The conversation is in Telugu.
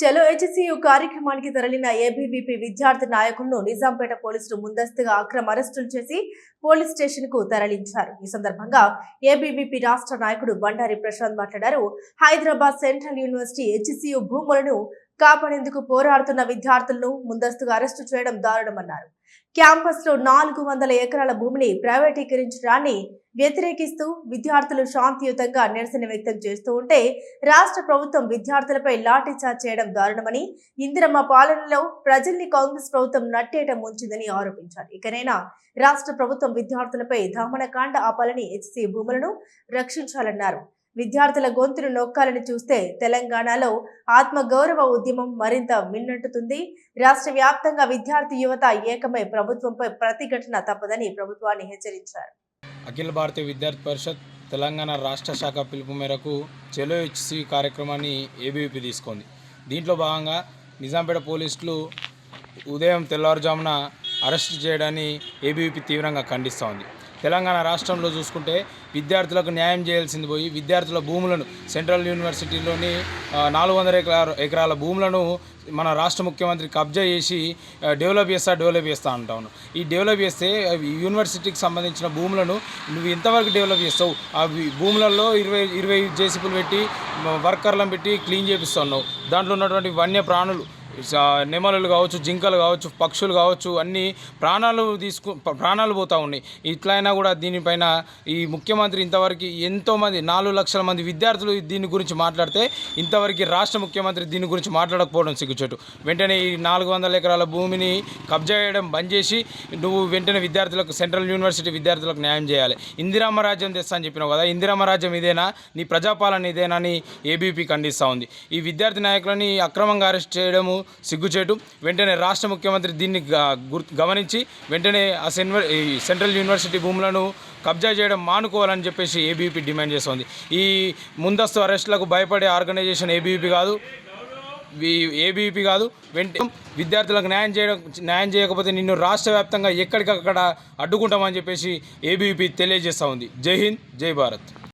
చలో హెచ్సియు కార్యక్రమానికి తరలిన ఏబీవీపీ విద్యార్థి నాయకులను నిజాంపేట పోలీసులు ముందస్తుగా అక్రమ అరెస్టులు చేసి పోలీస్ స్టేషన్కు తరలించారు. ఈ సందర్భంగా ఏబీవీపీ రాష్ట్ర నాయకుడు బండారి ప్రశాంత్ మాట్లాడారు. హైదరాబాద్ సెంట్రల్ యూనివర్సిటీ హెచ్సియు భూములను కాపాడేందుకు పోరాడుతున్న విద్యార్థులను ముందస్తుగా అరెస్టు చేయడం దారుణమన్నారు. క్యాంపస్లో నాలుగు వందల ఎకరాల భూమిని ప్రైవేటీకరించడాన్ని వ్యతిరేకిస్తూ విద్యార్థులు శాంతియుతంగా నిరసన వ్యక్తం చేస్తూ ఉంటే రాష్ట్ర ప్రభుత్వం విద్యార్థులపై లాఠీచార్జ్ చేయడం దారుణమని ఇందిరమ్మ పాలనలో ప్రజల్ని కాంగ్రెస్ ప్రభుత్వం నట్టేట ముంచిందని ఆరోపించారు. ఇకనైనా రాష్ట్ర ప్రభుత్వం విద్యార్థులపై దమనకాండ ఆపాలని హెచ్సి భూములను రక్షించాలన్నారు. విద్యార్థుల గొంతును నొక్కాలని చూస్తే తెలంగాణలో ఆత్మగౌరవ ఉద్యమం మరింత మిన్నట్టుతుంది. రాష్ట్ర వ్యాప్తంగా విద్యార్థి యువత ఏకమై ప్రభుత్వంపై ప్రతిఘటన తప్పదని ప్రభుత్వాన్ని హెచ్చరించారు. అఖిల భారతీయ విద్యార్థి పరిషత్ తెలంగాణ రాష్ట్ర శాఖ పిలుపు మేరకు చెలో హెచ్సి కార్యక్రమాన్ని ఏబీవీపీ తీసుకుంది. దీంట్లో భాగంగా నిజాంపేట పోలీసులు ఉదయం తెల్లవారుజామున అరెస్ట్ చేయడాన్ని ఏబీవీపీ తీవ్రంగా ఖండిస్తోంది. తెలంగాణ రాష్ట్రంలో చూసుకుంటే విద్యార్థులకు న్యాయం చేయాల్సింది పోయి విద్యార్థుల భూములను సెంట్రల్ యూనివర్సిటీలోని నాలుగు వందల ఎకరాల ఎకరాల భూములను మన రాష్ట్ర ముఖ్యమంత్రి కబ్జా చేసి డెవలప్ చేస్తా డెవలప్ చేస్తా అంటాను ఈ డెవలప్ చేస్తే యూనివర్సిటీకి సంబంధించిన భూములను నువ్వు ఎంతవరకు డెవలప్ చేస్తావు. ఆ భూములలో ఇరవై ఇరవై జేసీపులు పెట్టి వర్కర్లను పెట్టి క్లీన్ చేపిస్తున్నావు దాంట్లో ఉన్నటువంటి వన్య ప్రాణులు స- కావచ్చు జింకలు కావచ్చు పక్షులు కావచ్చు అన్ని ప్రాణాలు తీసుకు ప్రాణాలు పోతూ ఉన్నాయి. ఇట్లయినా కూడా దీనిపైన ఈ ముఖ్యమంత్రి ఇంతవరకు ఎంతోమంది నాలుగు లక్షల మంది విద్యార్థులు దీని గురించి మాట్లాడితే ఇంతవరకు రాష్ట్ర ముఖ్యమంత్రి దీని గురించి మాట్లాడకపోవడం సిగ్గుచెట్టు వెంటనే ఈ నాలుగు వందల ఎకరాల భూమిని కబ్జా చేయడం బంద్ చేసి నువ్వు వెంటనే విద్యార్థులకు సెంట్రల్ యూనివర్సిటీ విద్యార్థులకు న్యాయం చేయాలి. ఇందిరామ రాజ్యం తెస్తా అని చెప్పినావు కదా ఇందిరామ రాజ్యం ఇదేనా? నీ ప్రజాపాలన ఇదేనా అని ఏబీపీ ఖండిస్తూ ఉంది. ఈ విద్యార్థి నాయకులని అక్రమంగా అరెస్ట్ చేయడము సిగ్గుచేటు. వెంటనే రాష్ట్ర ముఖ్యమంత్రి దీన్ని గమనించి వెంటనే ఆ ఈ సెంట్రల్ యూనివర్సిటీ భూములను కబ్జా చేయడం మానుకోవాలని చెప్పేసి ఏబీపీ డిమాండ్ చేస్తోంది. ఈ ముందస్తు అరెస్టులకు భయపడే ఆర్గనైజేషన్ ఏబీపీ కాదు ఏబీపీ కాదు వెంటనే విద్యార్థులకు న్యాయం చేయడం న్యాయం చేయకపోతే నిన్ను రాష్ట్ర వ్యాప్తంగా ఎక్కడికక్కడ అడ్డుకుంటామని చెప్పేసి ఏబీపీ తెలియజేస్తూ ఉంది. జై హింద్ జై భారత్.